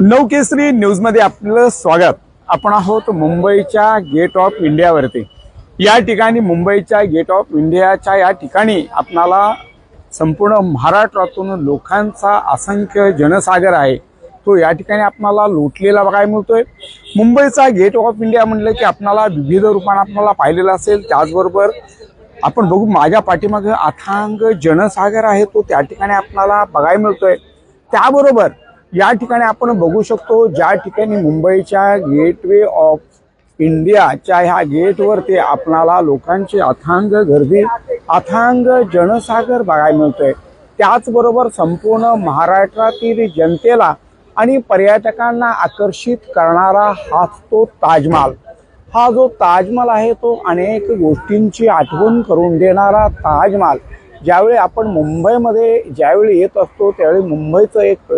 नवकेसरी न्यूजमध्ये आपलं स्वागत. आपण आहोत मुंबईच्या गेट ऑफ इंडियावरती या ठिकाणी मुंबईच्या गेट ऑफ इंडियाच्या या ठिकाणी आपणाला संपूर्ण महाराष्ट्रातून लोकांचा असंख्य जनसागर आहे. तो या ठिकाणी आपणाला लुटलेला बघायला मिळतोय. मुंबईचा गेट ऑफ इंडिया म्हणलं की आपणाला विविध रूपाने आपल्याला पाहिलेलं असेल. त्याचबरोबर आपण बघू माझ्या पाठीमागे अथांग जनसागर आहे. तो त्या ठिकाणी आपणाला बघायला मिळतोय. त्याबरोबर या ठिकाणी आपण बघू शकतो ज्या ठिकाणी मुंबईच्या गेटवे ऑफ इंडियाच्या ह्या गेटवरती आपणाला लोकांची अथांग गर्दी अथांग जनसागर बघायला मिळतोय. त्याचबरोबर संपूर्ण महाराष्ट्रातील जनतेला आणि पर्यटकांना आकर्षित करणारा हाच तो ताजमहाल. हा जो ताजमहाल आहे तो अनेक गोष्टींची आठवण करून देणारा ताजमहाल. ज्यावेळी आपण मुंबईमध्ये ज्यावेळी येत असतो त्यावेळी मुंबईचं एक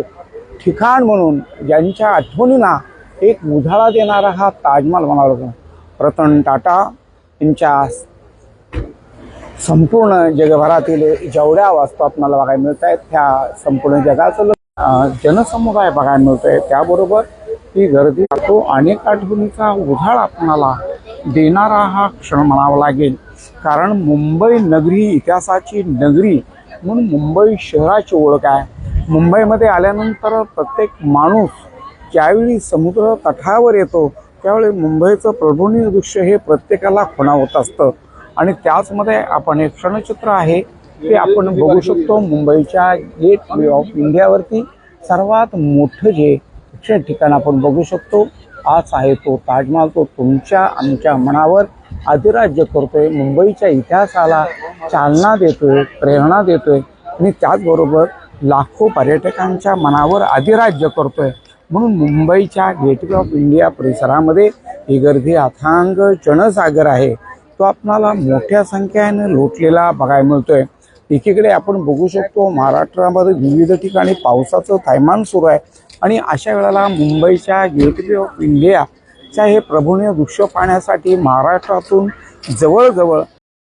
ठिकाण म्हणून ज्यांच्या आठवणींना एक उधाळा देणारा हा ताजमहाल म्हणावा लागतो रतन टाटा यांच्या संपूर्ण जगभरातील जेवढ्या वास्तू आपल्याला बघायला मिळत आहेत त्या संपूर्ण जगाचं जनसमुदाय बघायला मिळतोय त्याबरोबर ही गर्दी तो अनेक आठवणीचा उधाळ आपणाला देणारा हा क्षण म्हणावा लागेल. कारण मुंबई नगरी इतिहासाची नगरी म्हणून मुंबई शहराची ओळख आहे. मुंबईमध्ये आल्यानंतर प्रत्येक माणूस ज्यावेळी समुद्र तटावर येतो त्यावेळी मुंबईचं प्रभूनी दृश्य हे प्रत्येकाला खुणावत असतं. आणि त्याचमध्ये आपण एक क्षणचित्र आहे ते आपण बघू शकतो मुंबईच्या गेट वे ऑफ इंडियावरती. सर्वात मोठं जे प्रेक्षणीय ठिकाण आपण बघू शकतो आज आहे तो ताजमहाल. तो तुमच्या आमच्या मनावर अधिराज्य करतोय. मुंबईच्या इतिहासाला चालना देतोय प्रेरणा देतोय. आणि त्याचबरोबर लाखो पर्यटकांच्या मनावर अधिराज्य करतो आहे म्हणून मुंबईच्या गेटवे ऑफ इंडिया परिसरामध्ये ही गर्दी अथांग चणसागर आहे. तो आपणाला मोठ्या संख्येने लोटलेला बघायला आहे एकीकडे आपण बघू शकतो महाराष्ट्रामध्ये विविध ठिकाणी पावसाचं थैमान सुरू आहे. आणि अशा वेळेला मुंबईच्या गेटवे ऑफ इंडियाच्या हे प्रभूने दृश्य पाहण्यासाठी महाराष्ट्रातून जवळजवळ